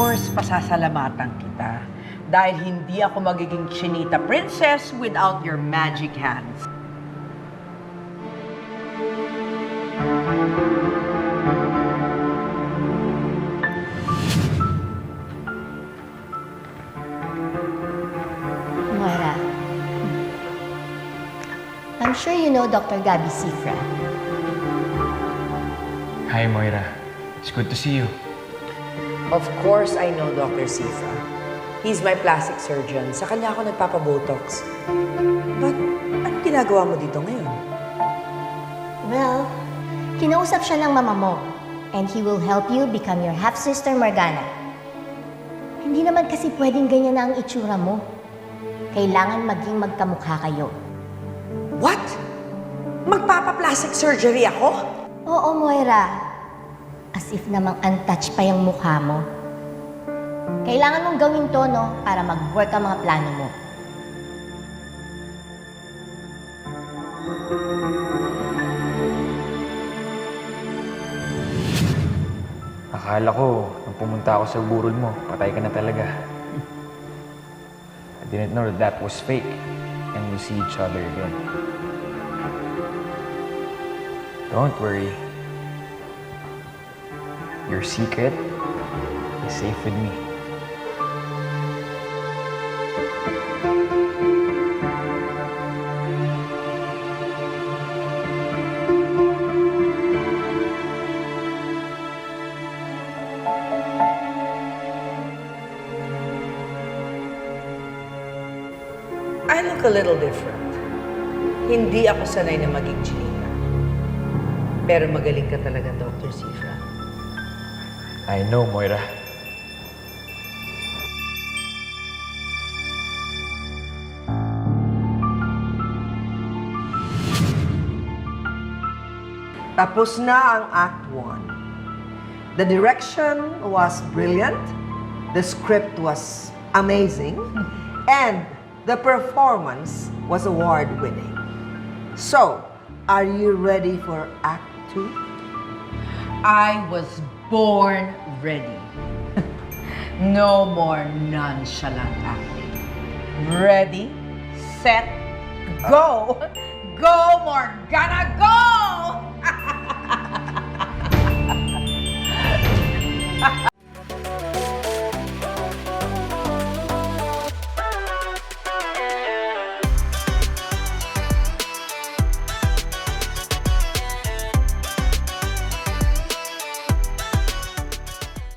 course, pasasalamatan kita. Dahil hindi ako magiging Chinita princess without your magic hands. Moira. I'm sure you know Dr. Gabby Sifra. Hi, Moira. It's good to see you. Of course, I know Dr. Sifa. He's my plastic surgeon. Sa kanya ako nagpapabotox. But, anong ginagawa mo dito ngayon? Well, kinausap siya ng mama mo. And he will help you become your half-sister Morgana. Hindi naman kasi pwedeng ganyan na ang itsura mo. Kailangan maging magkamukha kayo. What? Magpapa-plastic surgery ako? Oo, Moira. As if namang untouched pa yung mukha mo. Kailangan mong gawin to, no? Para mag-work ang mga plano mo. Akala ko, nung pumunta ako sa burol mo, patay ka na talaga. I didn't know that was fake. And we'll see each other again. Don't worry. Your secret is safe with me. I look a little different. Hindi ako sanay na maging Chinita. Pero magaling ka talaga, Dr. Sifa. I know, Moira. Tapos na ang Act 1. The direction was brilliant, the script was amazing, and the performance was award-winning. So, are you ready for Act 2? I was born ready. no more nonchalant acting. Ready, set, go! Go, Morgana, go!